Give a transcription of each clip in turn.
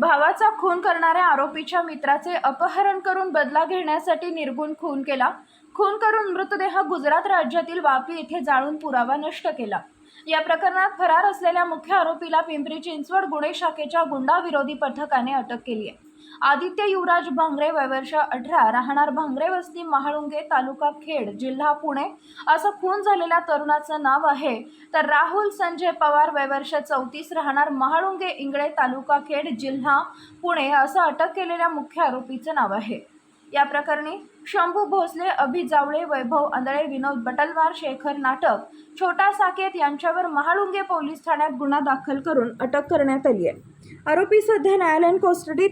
भावाचा खून करणाऱ्या आरोपीच्या मित्राचे अपहरण करून बदला घेण्यासाठी निर्गुण खून केला. खून करून मृतदेह गुजरात राज्यातील वापी येथे जाळून पुरावा नष्ट केला. या प्रकरणात फरार असलेल्या मुख्य आरोपीला पिंपरी चिंचवड गुन्हे शाखेच्या गुंडा विरोधी पथकाने अटक केली आहे. आदित्य युवराज भांगरे वयवर्ष अठरा राहणार भांगरे वस्ती महाळुंगे तालुका खेड जिल्हा पुणे असं खून झालेल्या तरुणाचं नाव आहे तर राहुल संजय पवार वयवर्ष चौतीस राहणार महाळुंगे इंगळे तालुका खेड जिल्हा पुणे असं अटक केलेल्या मुख्य आरोपीचं नाव आहे. या प्रकरणी शंभू भोसले अभि जावळे वैभव आंधळे विनोद बटलवार शेखर नाटक छोटा साकेत यांच्यावर महाळुंगे पोलीस ठाण्यात गुन्हा दाखल करून अटक करण्यात आली आहे. आरोपी सध्या न्यायालयीन कोस्टडीत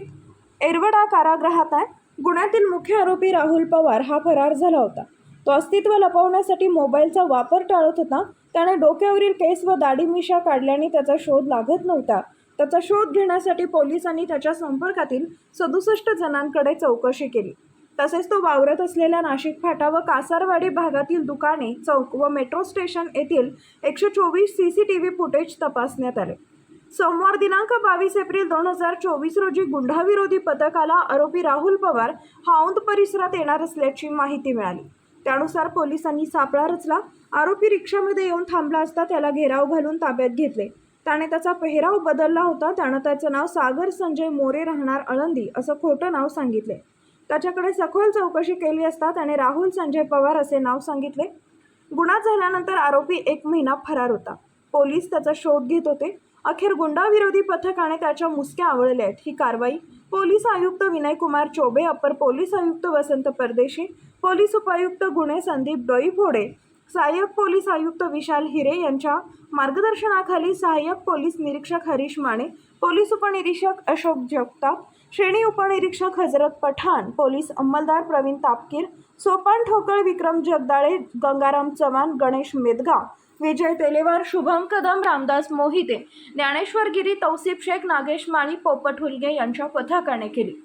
एरवडा कारागृहात आहे. गुन्ह्यातील मुख्य आरोपी राहुल पवार हा फरार झाला होता. तो अस्तित्व लपवण्यासाठी मोबाईलचा वापर टाळत होता. त्याने डोक्यावरील केस व दाढी मिशा काढल्याने त्याचा शोध लागत नव्हता. त्याचा शोध घेण्यासाठी पोलिसांनी त्याच्या संपर्कातील सदुसष्ट जणांकडे चौकशी केली. तसेच तो वावरत असलेल्या नाशिक फाटा व कासारवाडी भागातील दुकाने चौक व मेट्रो स्टेशन येथील एकशे चोवीस C C T V footage तपासण्यात आले. सोमवार दिनांक बावीस एप्रिल दोन हजार चोवीस रोजी गुंडाविरोधी पथकाला आरोपी राहुल पवार हाऊंद परिसरात येणार असल्याची माहिती मिळाली. त्यानुसार पोलिसांनी सापळा रचला आरोपी रिक्षामध्ये येऊन थांबला असता त्याला घेराव घालून ताब्यात घेतले. त्याने त्याचा पेहराव बदलला होता. त्यानं त्याचं नाव सागर संजय मोरे राहणार आळंदी असं खोटं नाव सांगितले. त्याच्याकडे सखोल चौकशी केली असता त्याने राहुल संजय पवार असे नाव सांगितले. गुन्हा झाल्यानंतर आरोपी एक महिना फरार होता. पोलीस त्याचा शोध घेत होते. अखेर गुंडाविरोधी पथकाने त्याच्या मुसक्या आवळल्या आहेत. ही कारवाई पोलीस आयुक्त विनयकुमार चोबे अपर पोलीस आयुक्त वसंत परदेशी पोलीस उपायुक्त गुन्हे संदीप डोईफोडे सहाय्यक पोलीस आयुक्त विशाल हिरे यांच्या मार्गदर्शनाखाली सहाय्यक पोलीस निरीक्षक हरीश माने पोलीस उपनिरीक्षक अशोक जगताप श्रेणी उपनिरीक्षक हजरत पठाण पोलीस अंमलदार प्रवीण तापकीर सोपान ठोकळ विक्रम जगदाळे गंगाराम चव्हाण गणेश मेदगा विजय तेलेवार शुभम कदम रामदास मोहिते ज्ञानेश्वर गिरी तौसिफ शेख नागेश माळी पोपट हुलगे यांच्या पथकाने केली.